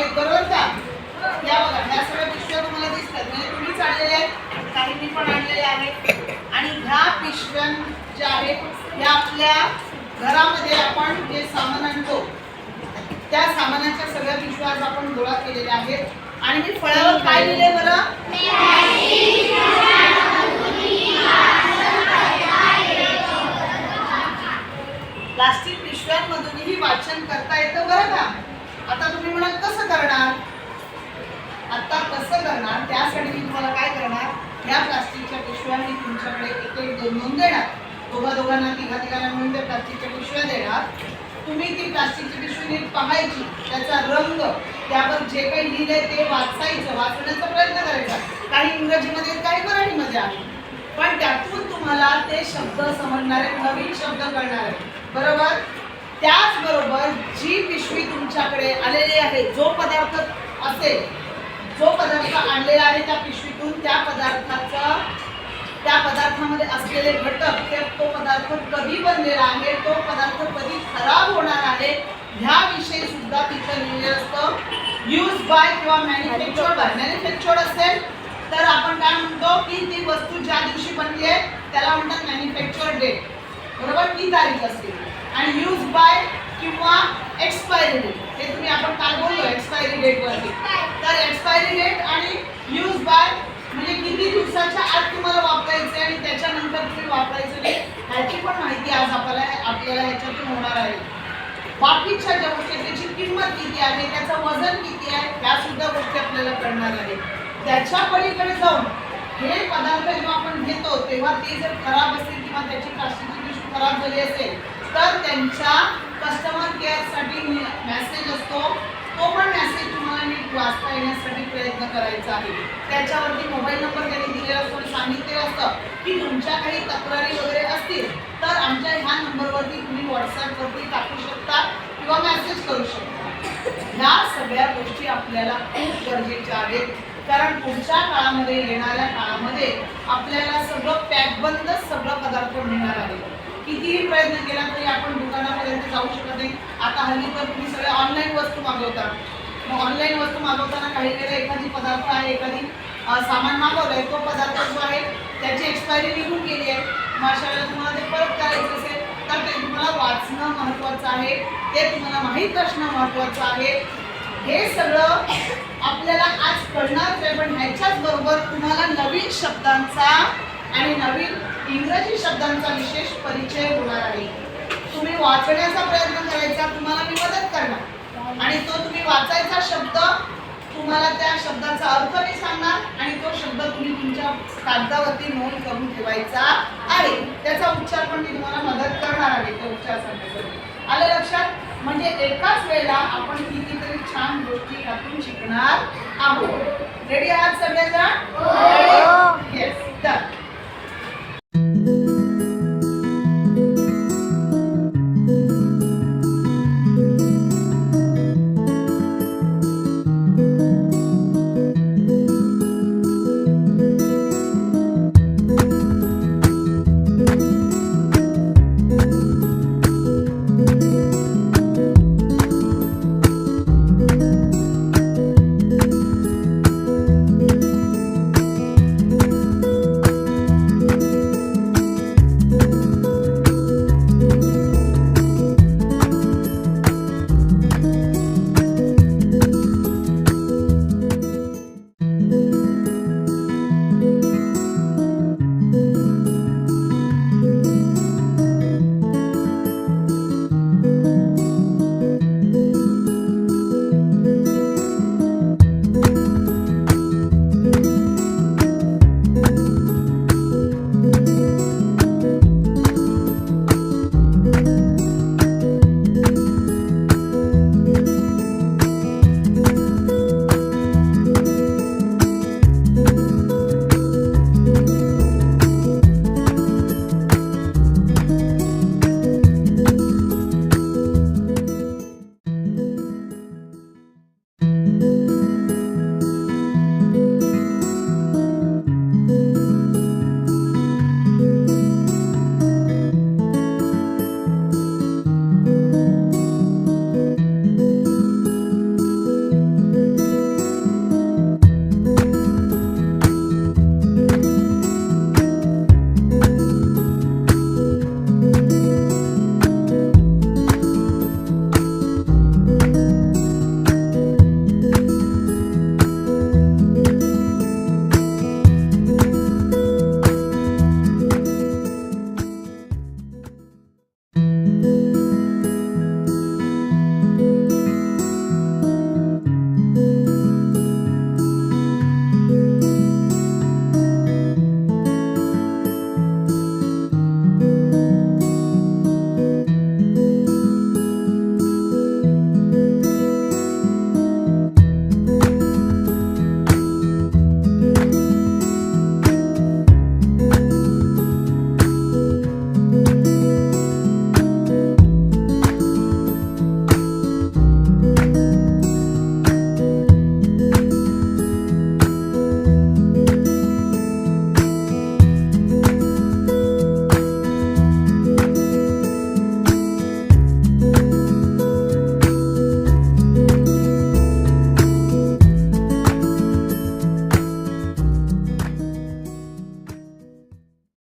आहेत बरोबर का? या बघा ह्या सगळ्या पिशव्या तुम्हाला दिसतात. म्हणजे तुम्हीच आणलेल्या आहेत काहींनी पण आणलेल्या आहेत आणि ह्या पिशव्या ज्या आहेत या आपल्या घरामध्ये आपण जे सामान आणतो त्या सामानाच्या सगळ्या पिशव्या आज आपण गोळा केलेल्या आहेत. आणि मी फळावर काय दिले बरं प्लास्टिक पिशव्यांमधूनही वाचन करता येतं बरं का? आता तुम्ही म्हणाल कसं करणार? आता कसं करणार? त्यासाठी मी तुम्हाला काय करणार? या प्लास्टिकच्या पिशव्या मी तुमच्याकडे एक एक दोन दोन देणार. दोघा दोघांना तिघा तिघांना मिळून त्या प्लास्टिकच्या पिशव्या देणार. तुम्ही ती प्लास्टिकची पिशवी नीट पाहायची. त्याचा रंग त्यावर जे काही लिहिलंय ते वाचायचं. वाचण्याचा प्रयत्न करायचा. काही इंग्रजीमध्ये काही मराठीमध्ये आहे. पण त्यातून तुम्हाला ते शब्द समजणारे नवीन शब्द कळणार. आहे बरोबर? त्याचबरोबर जी पिशवी तुमच्याकडे आलेली आहे जो पदार्थ असेल जो पदार्थ आणलेला आहे त्या पिशवीतून त्या पदार्थाचा त्या पदार्थामध्ये असलेले घटक ते तो पदार्थ कधी बनलेला आहे तो पदार्थ कधी खराब होणार आहे ह्याविषयी सुद्धा तिथं लिहिलेलं असतं. यूज बाय किंवा मॅन्युफॅक्चर बाय मॅन्युफॅक्चर असेल तर आपण काय म्हणतो की ती वस्तू ज्या दिवशी बनली आहे त्याला म्हणतात मॅन्युफॅक्चर डेट बरोबर? ती तारीख असते आणि यूज बाय किंवा एक्सपायरी डेट हे तुम्ही आपण काय बोललो? एक्सपायरी डेटवरती तर एक्सपायरी डेट आणि यूज बाय म्हणजे किती दिवसाच्या आत तुम्हाला वापरायचे आणि त्याच्यानंतर तुम्ही वापरायचं नाही ह्याची पण माहिती आज आपल्याला आपल्याला ह्याच्यातून होणार आहे. बाकीच्या ज्या गोष्टी त्याची किंमत किती आहे त्याचं वजन किती आहे त्या सुद्धा गोष्टी आपल्याला कळणार आहे. त्याच्या पलीकडे जाऊन हे पदार्थ जेव्हा आपण घेतो तेव्हा ते जर खराब असेल किंवा त्याची प्लास्टिकची खराब झाली असेल तर त्यांच्या कस्टमर केअरसाठी मेसेज असतो. तो पण मेसेज तुम्हाला नीट वाचता येण्यासाठी प्रयत्न करायचा आहे. त्याच्यावरती मोबाईल नंबर त्यांनी दिलेला असतो सांगितले सांगितलेलं असतं की तुमच्या काही तक्रारी वगैरे असतील तर आमच्या ह्या नंबरवरती तुम्ही व्हॉट्सअपवरती टाकू शकता किंवा मेसेज करू शकता. ह्या सगळ्या गोष्टी आपल्याला खूप गरजेच्या आहेत. कारण पुढच्या काळामध्ये येणाऱ्या काळामध्ये आपल्याला सगळं पॅकबंदच सगळं पदार्थ मिळणार आहे. कितीही प्रयत्न केला तरी आपण दुकानापर्यंत जाऊ शकत नाही. आता हल्ली तर तुम्ही सगळे ऑनलाईन वस्तू मागवता. मग ऑनलाईन वस्तू मागवताना काही वेळेला एखादी पदार्थ आहे एखादी सामान सामान मागवलंय तो पदार्थ जो आहे त्याची एक्सपायरी निघून गेली आहे. मग अशा वेळेला तुम्हाला ते परत करायचं असेल तर ते तुम्हाला वाचणं महत्त्वाचं आहे. ते तुम्हाला माहीत असणं महत्त्वाचं आहे. हे सगळं आपल्याला आज कळणार आहे पण ह्याच्याच बरोबर तुम्हाला नवीन शब्दांचा आणि नवीन इंग्रजी शब्दांचा विशेष परिचय होणार आहे. तुम्ही वाचण्याचा प्रयत्न करायचा तुम्हाला मी मदत करणार. आणि तो तुम्ही वाचायचा शब्द तुम्हाला त्या शब्दाचा अर्थ मी सांगणार आणि तो शब्द तुम्ही तुमच्या कागदावरती नोंद करून ठेवायचा आहे. त्याचा उच्चार पण मी तुम्हाला मदत करणार आहे तो उच्चार सांगण्यासाठी. आलं लक्षात? म्हणजे एकाच वेळेला आपण कितीतरी छान गोष्टी यातून शिकणार आहोत. रेडी आहात सगळेजण? Yes done